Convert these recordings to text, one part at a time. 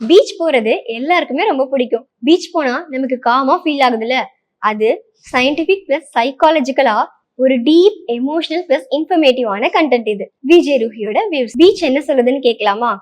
Beach போறது எல்லாருக்குமே ரொம்ப பிடிக்கும். பீச் போனா நமக்கு காமா ஃபீல் ஆகுதுல்ல? அது சயின்டிபிக் பிளஸ் சைக்காலஜிக்கலா ஒரு டீப் எமோஷனல் பிளஸ் இன்ஃபர்மேட்டிவான கண்டென்ட் இது. விஜய் ரூஹியோட வியூஸ் பீச் என்ன சொல்லுதுன்னு கேட்கலாமா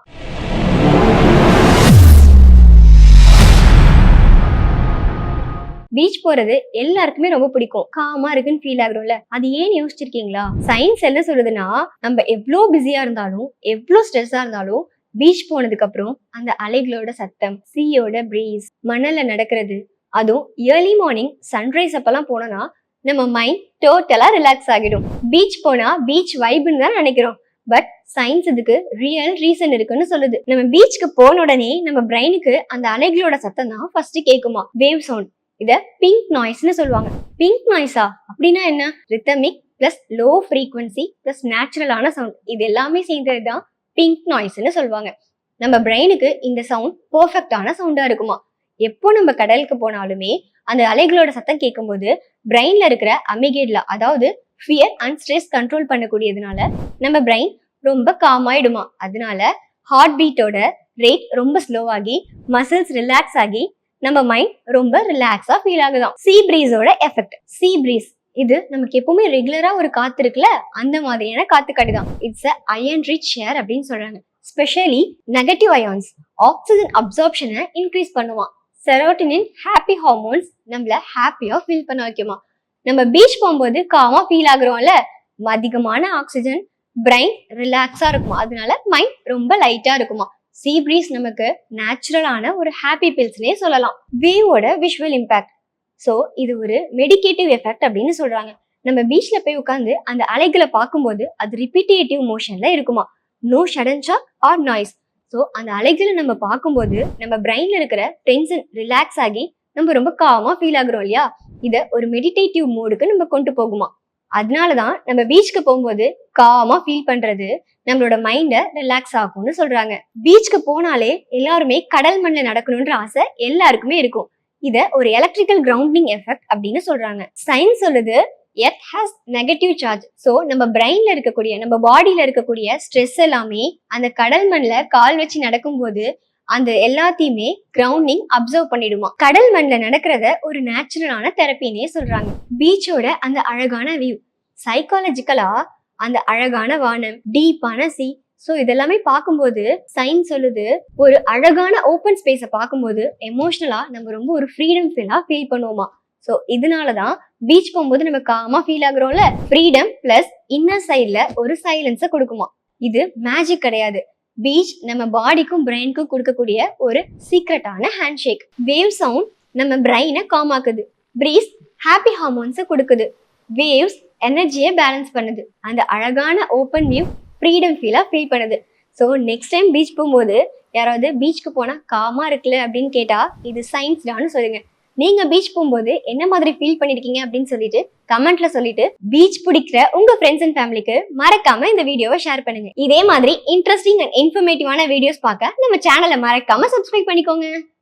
பீச் போறது எல்லாருக்குமே ரொம்ப பிடிக்கும். காமா இருக்குன்னு ஃபீல் ஆகுறோம்ல? அது ஏன் யோசிச்சிருக்கீங்களா? சயின்ஸ் என்ன சொல்லுதுன்னா நம்ம எவ்வளோ பிஸியா இருந்தாலும் எவ்வளோ ஸ்ட்ரெஸ்ஸா இருந்தாலும் பீச் போனதுக்கு அப்புறம் அந்த அலைகளோட சத்தம் சீயோட பிரீஸ் மணல்ல நடக்கிறது அதுவும் ஏர்லி மார்னிங் சன்ரைஸ் அப்பெல்லாம் போனோம்னா நம்ம மைண்ட் டோட்டலா ரிலாக்ஸ் ஆகிடும். பீச் போனா பீச் வைப்னு தான் நினைக்கிறோம். பட் சயின்ஸ் இதுக்கு ரியல் ரீசன் இருக்குன்னு சொல்லுது. நம்ம பீச்சுக்கு போன உடனே நம்ம பிரெயினுக்கு அந்த அலைகளோட சத்தம் தான் ஃபர்ஸ்ட் கேட்குமா வேவ் சவுண்ட் இத பிங்க் நாய்ஸ்னு சொல்லுவாங்க. பிங்க் நாய்ஸா அப்படின்னா என்ன? Rhythmic plus low frequency plus நேச்சுரலான சவுண்ட் இது எல்லாமே சேர்ந்தது தான் பிங்க் நாய்ஸ்ன்னு சொல்லுவாங்க. நம்ம பிரெயினுக்கு இந்த சவுண்ட் பர்ஃபெக்டான சவுண்டா இருக்குமா? எப்போ நம்ம கடலுக்கு போனாலுமே அந்த அலைகளோட சத்தம் கேட்கும்போது பிரெயின்ல இருக்கிற அமிகேட்லா அதாவது ஃபியர் அண்ட் ஸ்ட்ரெஸ் கண்ட்ரோல் பண்ணக்கூடியதுனால நம்ம பிரெயின் ரொம்ப காமாயிடுமா அதனால ஹார்ட் பீட்டோட ரேட் ரொம்ப ஸ்லோவாகி மசில்ஸ் ரிலாக்ஸ் ஆகி நம்ம மைண்ட் ரொம்ப ரிலாக்ஸா ஃபீல் ஆகுதான் சீ பிரீஸோட எஃபெக்ட் சீ பிரீஸ் இது நமக்கு எப்பவுமே ரெகுலரா ஒரு காத்து இருக்குல்ல? அந்த மாதிரியான காத்து கடிதான் it's a ion rich share அப்படின்னு சொல்றாங்க. ஸ்பெஷலி நெகட்டிவ் அயான்ஸ் ஆக்சிஜன் அப்சார்ப்ஷனை இன்க்ரீஸ் பண்ணுவான். செரோட்டினின் ஹாப்பி ஹார்மோன்ஸ் நம்மள ஹாப்பியா ஃபீல் பண்ண வைக்குமா நம்ம பீச் போகும்போது காமா ஃபீல் ஆகுறோம்ல? அதிகமான ஆக்சிஜன் பிரைன் ரிலாக்ஸா இருக்குமா அதனால மைண்ட் ரொம்ப லைட்டா இருக்குமா சீ பிரீஸ் நமக்கு நேச்சுரலான ஒரு ஹாப்பி பில்ஸ்னே சொல்லலாம். வேவோட விஷுவல் இம்பாக்ட் ஸோ இது ஒரு மெடிகேட்டிவ் எஃபெக்ட் அப்படின்னு சொல்றாங்க. நம்ம பீச்ல போய் உட்காந்து அந்த அலைகளை பார்க்கும்போது அது ரிப்பீட்டேட்டிவ் மோஷன்ல இருக்குமா? No sudden shock or noise so அந்த அலைகளை நம்ம பார்க்கும்போது நம்ம பிரெயின்ல இருக்கிற டென்ஷன் ரிலாக்ஸ் ஆகி நம்ம ரொம்ப காமா ஃபீல் ஆகுறோம் இல்லையா? இதை ஒரு மெடிடேட்டிவ் மூடுக்கு நம்ம கொண்டு போகுமா? அதனால தான் நம்ம பீச்சுக்கு போகும்போது காமா ஃபீல் பண்றது நம்மளோட மைண்டை ரிலாக்ஸ் ஆகும்னு சொல்றாங்க. பீச்சுக்கு போனாலே எல்லாருமே கடல் மண்ணில் நடக்கணுன்ற ஆசை எல்லாருக்குமே இருக்கும். இதை ஒரு எலக்ட்ரிக்கல் கிரவுண்டிங் எஃபெக்ட் அப்படின்னு சொல்றாங்க. சயின்ஸ் சொல்லுது earth has negative charge so நம்ம பிரெயின்ல இருக்கக்கூடிய நம்ம பாடியில இருக்கக்கூடிய ஸ்ட்ரெஸ் எல்லாமே அந்த கடல் மண்ணில் கால் வச்சு நடக்கும்போது அந்த எல்லாத்தையுமே கிரவுண்டிங் அப்சர்வ் பண்ணிடுமா. கடல் மண்ணில் நடக்கிறத ஒரு நேச்சுரலான தெரப்பின்னே சொல்றாங்க. பீச்சோட அந்த அழகான வியூ சைக்காலஜிக்கலா அந்த அழகான வானம் டீப்பான சி ஸோ இதெல்லாமே பார்க்கும்போது சயின்ஸ் சொல்லுது ஒரு அழகான ஓப்பன் ஸ்பேஸை பார்க்கும்போது எமோஷ்னலாக நம்ம ரொம்ப ஒரு ஃப்ரீடம் ஃபீலாக ஃபீல் பண்ணுவோமா? ஸோ இதனால தான் பீச் போகும்போது நம்ம காமா ஃபீல் ஆகுறோம்ல? ஃப்ரீடம் பிளஸ் இன்னர் சைடில் ஒரு சைலன்ஸை கொடுக்குமா? இது மேஜிக் கிடையாது. பீச் நம்ம பாடிக்கும் பிரெயினுக்கும் கொடுக்கக்கூடிய ஒரு சீக்ரெட்டான ஹேண்ட் ஷேக் வேவ் சவுண்ட் நம்ம பிரெயினை காமாக்குது பிரீஸ் ஹாப்பி ஹார்மோன்ஸை கொடுக்குது. வேவ்ஸ் எனர்ஜியை பேலன்ஸ் பண்ணுது. அந்த அழகான ஓப்பன் வியூ ஃப்ரீடம் ஃபீலாக ஃபீல் பண்ணுது. ஸோ நெக்ஸ்ட் டைம் பீச் போகும்போது யாராவது பீச்சுக்கு போனால் காமாக இருக்குல்ல அப்படின்னு கேட்டால் இது சயின்ஸ் டான்னு சொல்லுங்க. நீங்கள் பீச் போகும்போது என்ன மாதிரி ஃபீல் பண்ணியிருக்கீங்க அப்படின்னு சொல்லிட்டு கமெண்ட்ல சொல்லிட்டு பீச் பிடிக்கிற உங்க ஃப்ரெண்ட்ஸ் அண்ட் ஃபேமிலிக்கு மறக்காம இந்த வீடியோவை ஷேர் பண்ணுங்க. இதே மாதிரி இன்ட்ரெஸ்டிங் அண்ட் இன்ஃபர்மேட்டிவான வீடியோஸ் பார்க்க நம்ம சேனலை மறக்காம சப்ஸ்கிரைப் பண்ணிக்கோங்க.